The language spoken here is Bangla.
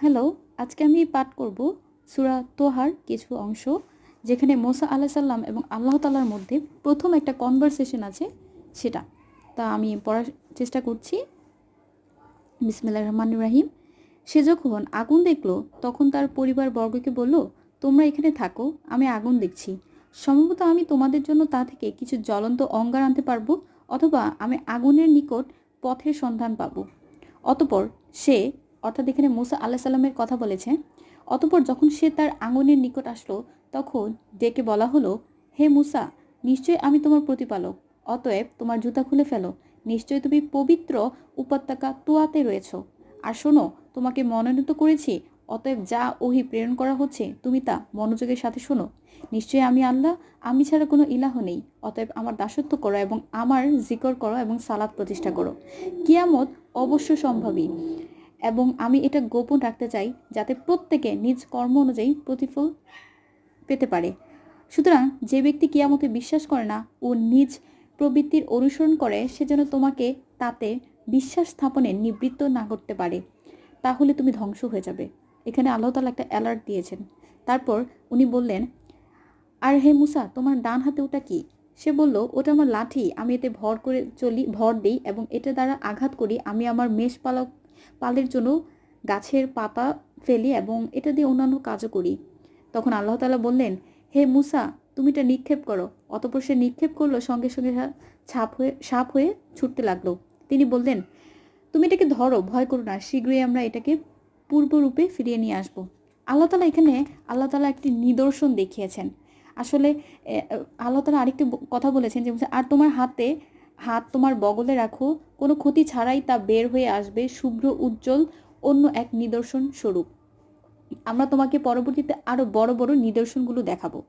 হ্যালো, আজকে আমি পাঠ করব সুরা তোহার কিছু অংশ, যেখানে মোসা আল্লাহ সাল্লাম এবং আল্লাহ তালার মধ্যে প্রথম একটা কনভারসেশন আছে সেটা। তা আমি পড়ার চেষ্টা করছি। বিসমিল্লা রহমান রাহিম। সে যখন আগুন দেখল, তখন তার পরিবার বর্গকে বলল, তোমরা এখানে থাকো, আমি আগুন দেখছি। সম্ভবত আমি তোমাদের জন্য তা থেকে কিছু জ্বলন্ত অঙ্গার আনতে পারব, অথবা আমি আগুনের নিকট পথের সন্ধান পাবো। অতপর সে অর্থাৎ এখানে মুসা আল্লাহ সাল্লামের কথা বলেছে, অতপর যখন সে তার আঙুনের নিকট আসলো, তখন ডেকে বলা হলো, হে মুসা, নিশ্চয়ই আমি তোমার প্রতিপালক, অতএব তোমার জুতা খুলে ফেলো, নিশ্চয়ই তুমি পবিত্র উপত্যকা তুয়াতে রয়েছ। আর শোনো, তোমাকে মনোনীত করেছি, অতএব যা ওহি প্রেরণ করা হচ্ছে, তুমি তা মনোযোগের সাথে শোনো। নিশ্চয়ই আমি আল্লাহ, আমি ছাড়া কোনো ইলাহ নেই, অতএব আমার দাসত্ব করো এবং আমার জিকর করো এবং সালাদ প্রতিষ্ঠা করো। কিয়ামত অবশ্য সম্ভবী। এবং আমি এটা গোপন রাখতে চাই যাতে প্রত্যেকে নিজ কর্ম অনুযায়ী প্রতিফল পেতে পারে। সুতরাং যে ব্যক্তি কিয়ামতে বিশ্বাস করে না ও নিজ প্রবৃত্তির অনুসরণ করে, সে যেন তোমাকে তাতে বিশ্বাস স্থাপনে নিবৃত্ত না করতে পারে, তাহলে তুমি ধ্বংস হয়ে যাবে। এখানে আল্লাহ তালা একটা অ্যালার্ট দিয়েছেন। তারপর উনি বললেন, আর হে মুসা, তোমার ডান হাতে ওটা কি? সে বলল, ওটা আমার লাঠি, আমি এতে ভর করে চলি, ভর দিই এবং এটা দ্বারা আঘাত করি, আমি আমার মেষ পালক পালের জন্য গাছের পাতা ফেলি এবং এটা দিয়ে অন্যান্য কাজও করি। তখন আল্লাহ তালা বললেন, হে মুসা, তুমি এটা নিক্ষেপ করো। অতপর সে নিক্ষেপ করল, সঙ্গে সঙ্গে ছাপ হয়ে, সাপ হয়ে ছুটতে লাগল। তিনি বললেন, তুমি এটাকে ধরো, ভয় করো না, শীঘ্রই আমরা এটাকে পূর্বরূপে ফিরিয়ে নিয়ে আসব। আল্লাহ তালা এখানে, আল্লাহ তালা একটি নিদর্শন দেখিয়েছেন। আসলে আল্লাহ তালা আরেকটি কথা বলেছেন যে, আর তোমার হাতে হাত তোমার বগলে রাখো। কোনো ক্ষতি ছাড়াই তা বের হয়ে আসবে শুভ্র, উজ্জ্বল, অন্য এক নিদর্শন স্বরূপ। আমরা তোমাকে পরবর্তীতে আরও বড় বড় নিদর্শনগুলো দেখাবো।